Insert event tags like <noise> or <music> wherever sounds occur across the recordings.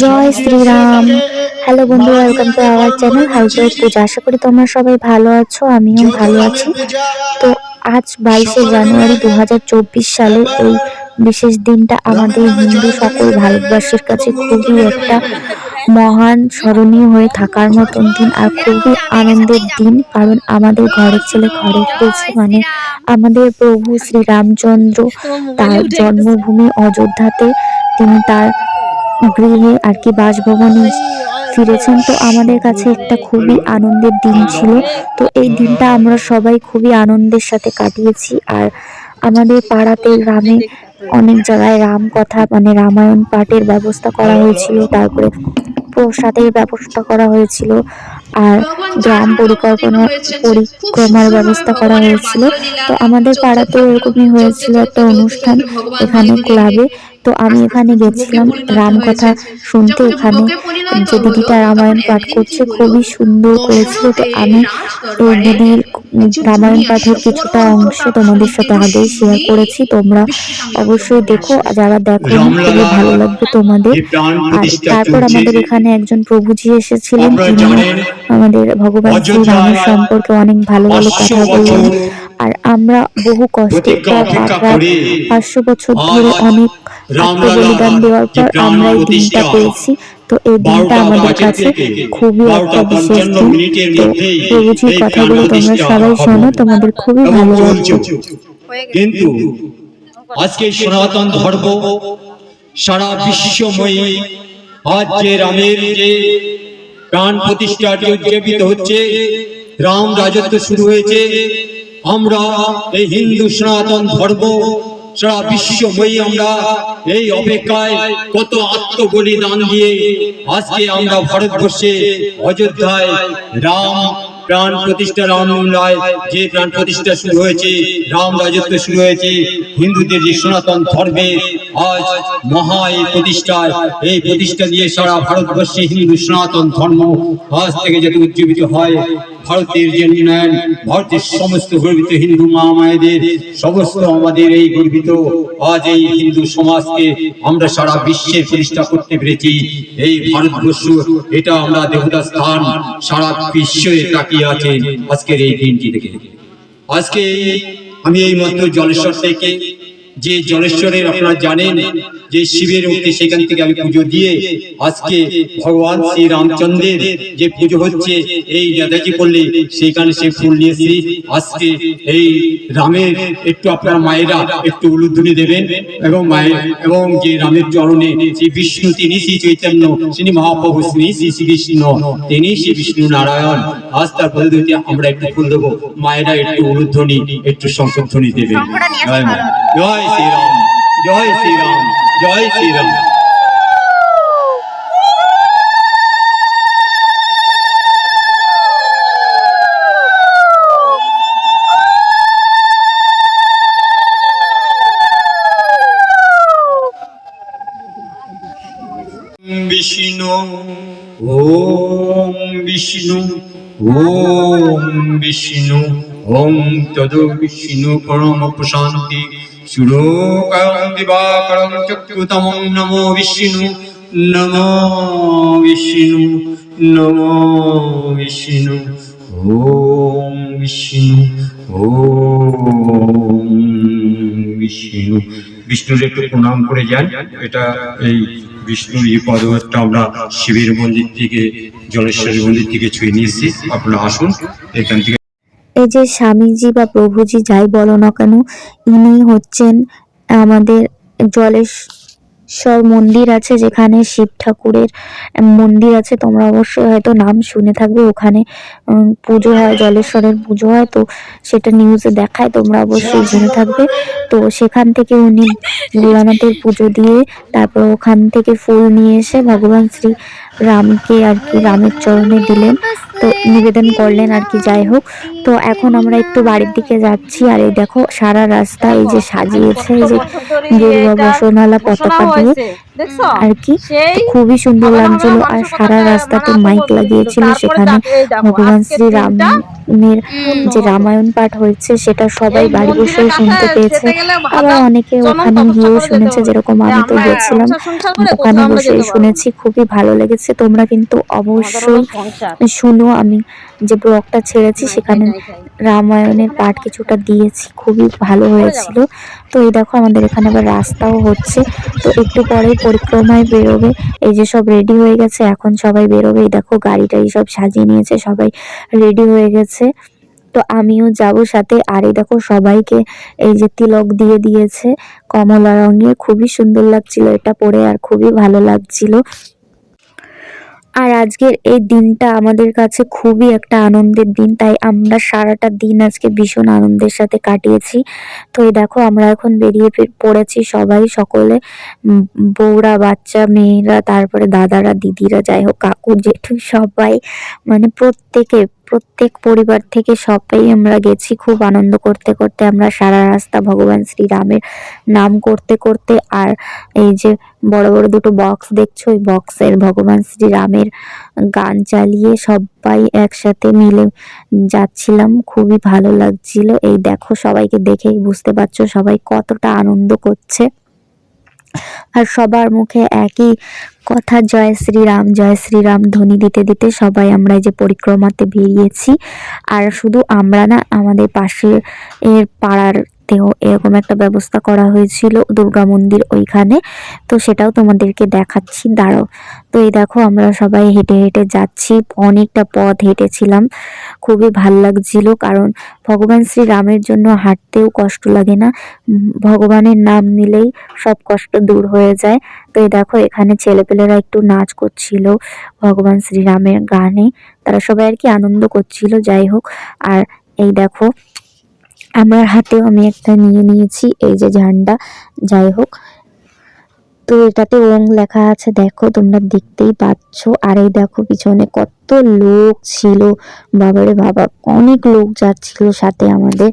জয় Shriram. Hello বন্ধু welcome to our channel হাইজয় পূজা আশা করি তোমরা সবাই ভালো আছো, আমিও ভালো আছি। তো আজ বাইশে জানুয়ারি দু সালের এই বিশেষ দিনটা আমাদের হিন্দু সকল ভারতবাসীর কাছে খুবই একটা মহান, স্মরণীয় হয়ে থাকার মতন দিন আর খুবই আনন্দের দিন। কারণ আমাদের ঘরের ছেলে ঘরে ফিরেছে মানে আমাদের প্রভু শ্রী রামচন্দ্র তার জন্মভূমি অযোধ্যাতে। তিনি তার গৃহে আর কি বাসভবনে ফিরেছেন, তো আমাদের কাছে একটা খুবই আনন্দের দিন ছিল। তো এই দিনটা আমরা সবাই খুবই আনন্দের সাথে কাটিয়েছি। আর আমাদের পাড়াতে গ্রামে অনেক জায়গায় রাম কথা মানে রামায়ণ পাঠের ব্যবস্থা করা হয়েছিল। তারপরে প্রসাদের ব্যবস্থা করা হয়েছিল। আর গ্রাম পরিকল্পনা পরিক্রমার ব্যবস্থা করা হয়েছিল। তো আমাদের পাড়াতেও এরকমই হয়েছিল একটা অনুষ্ঠান এখানে ক্লাবে। তো আমি এখানে গেছিলাম। রাম কথা শুনতে এখানে যে দিদিটা রামায়ণ পাঠ করছে খুবই সুন্দর করেছিল। তো আমি এই দিদির রামায়ণ পাঠের কিছুটা অংশ তোমাদের সাথে আগেই শেয়ার করেছি। তোমরা অবশ্যই দেখো যারা দেখো খুবই ভালো লাগবে তোমাদের। আর তারপর আমাদের এখানে একজন প্রভুজি এসেছিলেন তিনি আমাদের ভগবান শ্রী রামের সম্পর্কে অনেক ভালো ভালো কথা বললেন। আর আমরা বহু কষ্টে প্রায় পাঁচশো বছর ধরে অনেক আত্মবলিদান দেওয়ার পর আমরা এই দিনটা পেয়েছি। তো এই দিনটা আমাদের কাছে খুবই একটা বিশেষ দিন। তো প্রভুজির কথাগুলো তোমরা সবাই শোনো তোমাদের খুবই ভালো লাগবে। কিন্তু আজকে সনাতন ধর্ম সারা বিশ্বময়ী আজ যে রামের যে প্রাণ প্রতিষ্ঠাটি উদযাপিত হচ্ছে রাম রাজত্ব শুরু হয়েছে। আমরা এই হিন্দু সনাতন ধর্ম সারা বিশ্বময়ী আমরা এই অপেক্ষায় কত আত্মবলিদান দিয়ে আজকে আমরা ভারতবর্ষে অযোধ্যায় রাম প্রাণ প্রতিষ্ঠা রাম রায় যে প্রাণ প্রতিষ্ঠা শুরু হয়েছে, রাম রাজত্ব শুরু হয়েছে, হিন্দুদের যে সনাতন ধর্মে আজ মহা এই প্রতিষ্ঠায় এই প্রতিষ্ঠা দিয়ে সারা ভারতবর্ষে হিন্দু সনাতন ধর্ম আজ থেকে যাতে উজ্জীবিত হয়, ভারতের যে উন্নয়ন, ভারতের সমস্ত গর্বিত হিন্দু মা মায়েদের, সমস্ত আমাদের এই গর্বিত আজ এই হিন্দু সমাজকে আমরা সারা বিশ্বে প্রতিষ্ঠা করতে পেরেছি। এই ভারতবর্ষ, এটা আমরা দেবতা স্থান, সারা বিশ্বে তাকিয়ে আছে আজকের এই দিনটি থেকে আজকে আমি এই মাত্র জলেশ্বর থেকে যে জলেশ্বরের আপনারা জানেন যে শিবের মূর্তি সেখান থেকে আমি পুজো দিয়ে আজকে ভগবান শ্রী রামচন্দ্রের যে পুজো হচ্ছে এই নেতাজি করলে সেইখানে সে ফুল নিয়েছি আজকে এই রামের একটু আপনার মায়েরা একটু উলুধ্বনি দেবেন এবং মায়ের এবং যে রামের চরণে শ্রী বিষ্ণু তিনি শ্রী চৈতন্য তিনি মহাপ্রভু শ্রী শ্রী শ্রী শ্রীকৃষ্ণ তিনি শ্রী বিষ্ণু নারায়ণ। আজ তার পদ্ধতিতে আমরা একটু ফুল দেবো মায়েরা একটু উলুধ্বনি একটু শঙ্করধ্বনি দেবেন। জয় মা জয় শ্রীরাম জয় শ্রীরাম জয় শ্রীরাম বিষ্ণু ওম বিষ্ণু ওম বিষ্ণু ওম তদ বিষ্ণু পরম প্রশান্তি সুরোকরম দিবাকরম চক্ষুতমম নমো বিষ্ণু নমো বিষ্ণু নমো বিষ্ণু ওম বিষ্ণু ওম বিষ্ণু বিষ্ণুর একটু প্রণাম করে যান। এটা এই বিষ্ণুর এই পদটা আমরা শিবের মন্দির থেকে জলেশ্বরী মন্দির থেকে ছুঁয়ে নিয়েছি। আপনারা আসুন, এখান থেকে এই যে স্বামীজি বা প্রভুজি যাই বলো না কেন, ইনি হচ্ছেন আমাদের জলেশ্বর মন্দির আছে যেখানে শিব ঠাকুরের মন্দির আছে, তোমরা অবশ্যই হয়তো নাম শুনে থাকবে, ওখানে পুজো হয়, জলেশ্বরের পুজো হয়, তো সেটা নিউজে দেখায়, তোমরা অবশ্যই জেনে থাকবে। তো সেখান থেকে উনি ভোলানাথের পুজো দিয়ে, তারপর ওখান থেকে ফুল নিয়ে এসে ভগবান শ্রী রামকে আর কি রামের চরণে দিলেন তো নিবেদন করলেন আর কি যাই হোক। তো এখন আমরা একটু বাড়ির দিকে যাচ্ছি আর এই দেখো সারা রাস্তা এই যে সাজিয়েছে এই যে গেরুয়া বসনালা পতাকা দিয়ে আর কি খুবই সুন্দর লাগছিল আর সারা রাস্তাতে মাইক লাগিয়েছিল সেখানে ভগবান শ্রী রাম রামের যে রামায়ণ পাঠ হয়েছে সেটা সবাই বাড়ি বসে শুনতে পেয়েছে। আবার অনেকে ওখানে গিয়েও শুনেছে যেরকম আমি তো গেছিলাম ওখানে বসে শুনেছি খুবই ভালো লেগেছে। তোমরা কিন্তু অবশ্যই শুনো আমি যে ব্লগটা ছেড়েছি সেখানে রামায়ণের পাঠ কিছুটা দিয়েছি খুবই ভালো হয়েছিল। তো এই দেখো আমাদের এখানে আবার রাস্তাও হচ্ছে। তো একটু পরেই পরিক্রমায় বেরোবে। এই যে সব রেডি হয়ে গেছে এখন সবাই বেরোবে। এই দেখো গাড়ি টাড়ি সব সাজিয়ে নিয়েছে সবাই রেডি হয়ে গেছে। তো আমিও যাব সাথে। আর এই দেখো সবাইকে এই যে তিলক দিয়ে দিয়েছে কমলা রঙের। খুবই সুন্দর লাগছিল এটা পরে আর খুবই ভালো লাগছিল। আর আজকের এই দিনটা আমাদের কাছে খুবই একটা আনন্দের দিন, তাই আমরা সারাটা দিন আজকে ভীষণ আনন্দের সাথে কাটিয়েছি। তো এই দেখো, আমরা এখন বেরিয়ে পড়েছি সবাই সকলে বউরা, বাচ্চা, মেয়েরা, তারপরে দাদারা, দিদিরা, যাই হোক কাকু জেঠু সবাই মানে প্রত্যেকে প্রত্যেক পরিবার থেকে সবাই আমরা গেছি খুব আনন্দ করতে করতে। আমরা সারা রাস্তা ভগবান শ্রীরামের নাম করতে করতে আর এই যে বড় বড় দুটো বক্স দেখছ, ওই বক্সের ভগবান শ্রীরামের গান চালিয়ে সবাই একসাথে মিলে যাচ্ছিলাম। খুবই ভালো লাগছিল। এই দেখো সবাইকে দেখেই বুঝতে পারছ সবাই কতটা আনন্দ করছে। আর সবার মুখে একই কথা, জয় শ্রীরাম জয় শ্রীরাম, ধ্বনি দিতে দিতে সবাই আমরা যে পরিক্রমাতে বেরিয়েছি। আর শুধু আমরা না, আমাদের পাশে এর পাড়ারতেও এরকম একটা ব্যবস্থা করা হয়েছিল দুর্গা মন্দির ওইখানে। তো সেটাও তোমাদেরকে দেখাচ্ছি, দাঁড়াও। তো এই দেখো আমরা সবাই হেঁটে হেঁটে যাচ্ছি, অনেকটা পথ হেঁটেছিলাম। খুবই ভালো লাগছিল কারণ ভগবান শ্রীরামের জন্য হাঁটতেও কষ্ট লাগে না। ভগবানের নাম নিলেই সব কষ্ট দূর হয়ে যায়। তো এই দেখো এখানে ছেলেপেলেরা একটু নাচ করছিল ভগবান শ্রীরামের গানে। তারা সবাই আর কি আনন্দ করছিল, যাই হোক। আর এই দেখো আমার হাতেও আমি একটা নিয়ে নিয়েছি, এই যে ঝান্ডা, যাই হোক। তো এটাতে ওং লেখা আছে, দেখো, তোমরা দেখতেই পাচ্ছ। আর এই দেখো, পিছনে কত লোক ছিল। বাবারে বাবা, অনেক লোক যাচ্ছিল সাথে আমাদের।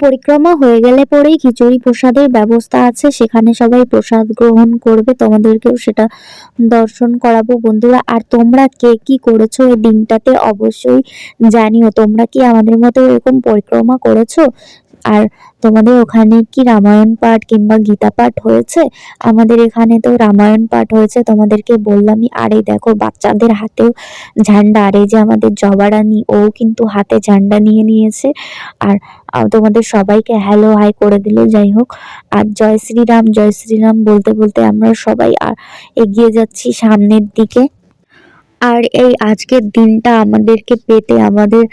পরিক্রমা হয়ে গেলে পরেই খিচুড়ি প্রসাদের ব্যবস্থা আছে। সেখানে সবাই প্রসাদ গ্রহণ করবে। তোমাদেরকেও সেটা দর্শন করাবো বন্ধুরা। আর তোমরা কে কি করেছ এই দিনটাতে অবশ্যই জানিও। তোমরা কি আমাদের মতো এরকম পরিক্রমা করেছ? আর তোমাদের ওখানে কি রামায়ণ পাঠ কিংবা গীতা পাঠ হয়েছে? আমাদের এখানে তো রামায়ণ পাঠ হয়েছে, তোমাদেরকে বললামই, আর এই দেখো বাচ্চাদের হাতেও ঝান্ডা, আর এই যে আমাদের জবারানি, ও কিন্তু হাতে ঝান্ডা নিয়ে নিয়েছে। আর তোমাদের সবাইকে হ্যালো হাই করে দিল, যাই হোক। আর জয় শ্রীরাম জয় শ্রীরাম বলতে বলতে আমরা সবাই এগিয়ে যাচ্ছি সামনের দিকে। আর এই আজকের দিনটা আমাদেরকে পেতে আমাদের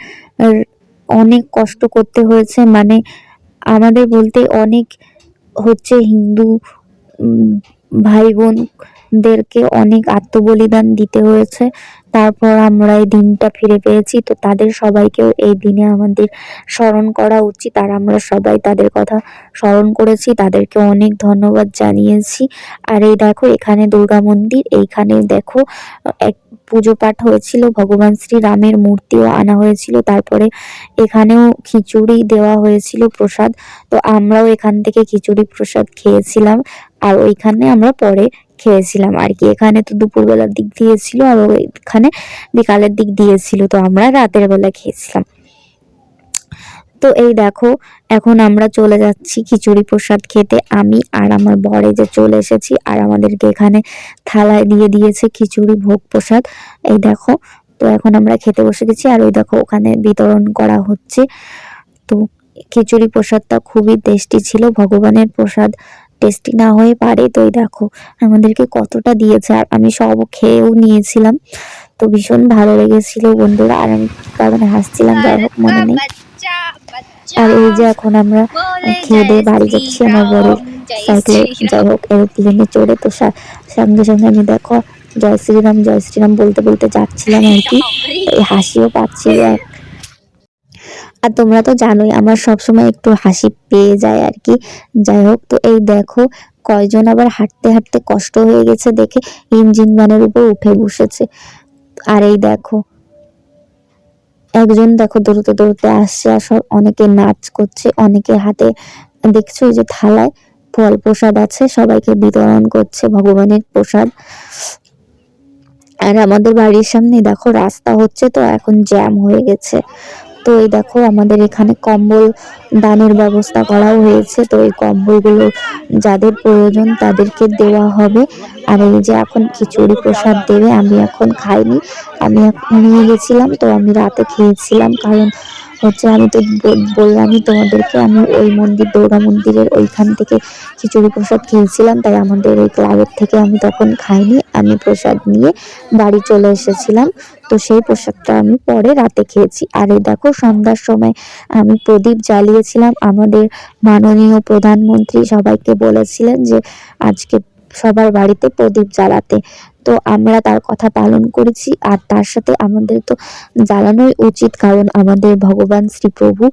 অনেক কষ্ট করতে হয়েছে। মানে আমাদের বলতে অনেক হচ্ছে হিন্দু ভাই ভাই বোনদেরকে অনেক আত্মবলিদান দিতে হয়েছে। তারপর আমরা এই দিনটা ফিরে পেয়েছি। তো তাদের সবাইকেও এই দিনে আমাদের স্মরণ করা উচিত। আর আমরা সবাই তাদের কথা স্মরণ করেছি। তাদেরকে অনেক ধন্যবাদ জানিয়েছি। আর এই দেখো, এখানে দুর্গা মন্দির। এইখানে দেখো, এক পুজো পাঠ হয়েছিল। ভগবান শ্রী রামের মূর্তিও আনা হয়েছিল। তারপরে এখানেও খিচুড়ি দেওয়া হয়েছিল, প্রসাদ। তো আমরাও এখান থেকে খিচুড়ি, প্রসাদ খেয়েছিলাম। আর ওইখানে আমরা পরে খেয়েছিলাম আর কি। এখানে তো দুপুরবেলার দিক দিয়েছিল আর ওইখানে বিকালের দিক দিয়েছিল তো আমরা রাতের বেলা খেয়েছিলাম। তো এই দেখো, এখন আমরা চলে যাচ্ছি খিচুড়ি প্রসাদ খেতে। আমি আর আমার বরে যে চলে এসেছি আর আমাদেরকে এখানে থালায় দিয়ে দিয়েছে খিচুড়ি ভোগ প্রসাদ। এই দেখো, তো এখন আমরা খেতে বসে গেছি আর ওই দেখো ওখানে বিতরণ করা হচ্ছে। তো খিচুড়ি প্রসাদটা খুবই টেস্টি ছিল, ভগবানের প্রসাদ টেস্টি না হয়ে পারে। তো এই দেখো আমাদেরকে কতটা দিয়েছে আর আমি সব খেয়েও নিয়েছিলাম। তো ভীষণ ভালো লেগেছিল বন্ধুরা। আর আমি কারণে হাসছিলাম যাই হোক মনে নেই। আর এই যে এখন আমরা খেয়ে দিয়ে বাড়ি যাচ্ছি আমার বড়ের সাইকেলে যাই হোক এরোপ্লেনে চড়ে তো সঙ্গে সঙ্গে আমি দেখো জয় শ্রীরাম জয় শ্রীরাম বলতে বলতে যাচ্ছিলাম আর কি। <laughs> হাসিও পাচ্ছিল আর তোমরা তো জানোই আমার সবসময় একটু হাসি পেয়ে যায় আর কি। যাই হোক, তো এই দেখো, কয়জন আবার হাঁটতে হাঁটতে কষ্ট হয়ে গেছে দেখে ইঞ্জিন ভ্যানের উপর উঠে বসেছে। আর এই দেখো, একজন দেখো দৌড়তে দৌড়তে আসছে আর সব অনেকে নাচ করছে, অনেকে হাতে, দেখছ যে থালায় ফল প্রসাদ আছে, সবাইকে বিতরণ করছে ভগবানের প্রসাদ। আর আমাদের বাড়ির সামনে দেখো রাস্তা হচ্ছে তো, এখন জ্যাম হয়ে গেছে। তো এই দেখো আমাদের এখানে কম্বল দানের ব্যবস্থা করাও হয়েছে। তো এই কম্বলগুলো যাদের প্রয়োজন তাদেরকে দেওয়া হবে। আর এই যে এখন খিচুড়ি প্রসাদ দেবে, আমি এখন খাইনি। আমি নিয়ে গেছিলাম, তো আমি রাতে খেয়েছিলাম কারণ হচ্ছে আমি তো বল- বললামই তোমাদেরকে, আমি ওই মন্দির, দুর্গা মন্দিরের ওইখান থেকে খিচুড়ি প্রসাদ খেয়েছিলাম, তাই আমাদের ওই ক্লাবের থেকে আমি তখন খাইনি, আমি প্রসাদ নিয়ে বাড়ি চলে এসেছিলাম। তো সেই প্রসাদটা আমি পরে রাতে খেয়েছি। আর এই দেখো, সন্ধ্যার সময় আমি প্রদীপ জ্বালিয়েছিলাম। আমাদের মাননীয় প্রধানমন্ত্রী সবাইকে বলেছিলেন যে, আজকে সবার বাড়িতে প্রদীপ জ্বালাতে। তো আমরা তার কথা পালন করেছি আর তার সাথে আমাদের তো জ্বালানোই উচিত, কারণ আমাদের ভগবান শ্রী প্রভু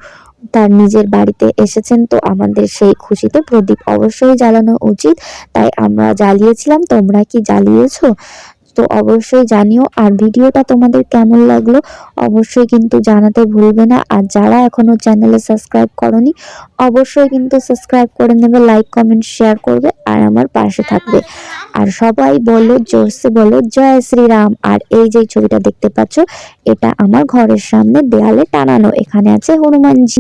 তার নিজের বাড়িতে এসেছেন, তো আমাদের সেই খুশিতে প্রদীপ অবশ্যই জ্বালানো উচিত। তাই আমরা জ্বালিয়েছিলাম, তোমরা কি জ্বালিয়েছো? তো অবশ্যই জানিও আর ভিডিওটা তোমাদের কেমন লাগল অবশ্যই কিন্তু জানাতে ভুলবে না। আর যারা এখনও চ্যানেলে সাবস্ক্রাইব করনি, অবশ্যই কিন্তু সাবস্ক্রাইব করে নেবে, লাইক, কমেন্ট, শেয়ার করবে আর আমার পাশে থাকবে। আর সবাই বলো, জোরসে বলো, জয় শ্রীরাম। আর এই যে ছবিটা দেখতে পাচ্ছ, এটা আমার ঘরের সামনে দেয়ালে টানানো। এখানে আছে হনুমানজি।